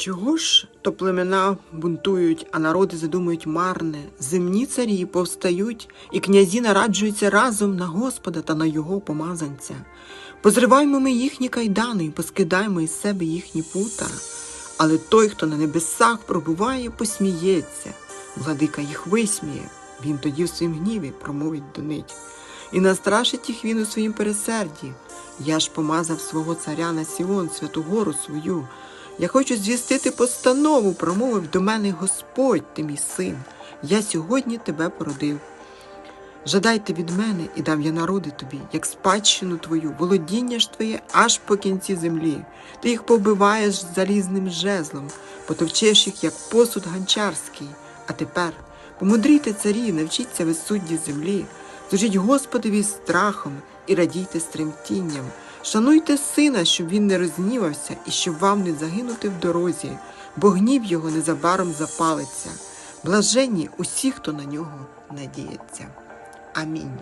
Чого ж то племена бунтують, а народи задумують марне, земні царі повстають, і князі нараджуються разом на Господа та на його помазанця. Позриваймо ми їхні кайдани і поскидаємо із себе їхні пута. Але той, хто на небесах пробуває, посміється. Владика їх висміє. Він тоді в своїм гніві промовить до них. І настрашить їх він у своїм пересерді. Я ж помазав свого царя на Сіон, святу гору свою. Я хочу звістити постанову, промовив до мене Господь, ти мій син. Я сьогодні тебе породив. Жадайте від мене і дам я народи тобі, як спадщину твою, володіння ж твоє аж по кінці землі. Ти їх побиваєш залізним жезлом, потовчеш їх, як посуд ганчарський. А тепер помудрійте царі, навчіться ви судді землі, служіть Господові страхом і радійте стремтінням. Шануйте сина, щоб він не рознівався і щоб вам не загинути в дорозі, бо гнів його незабаром запалиться. Блаженні усі, хто на нього надіється. Амінь.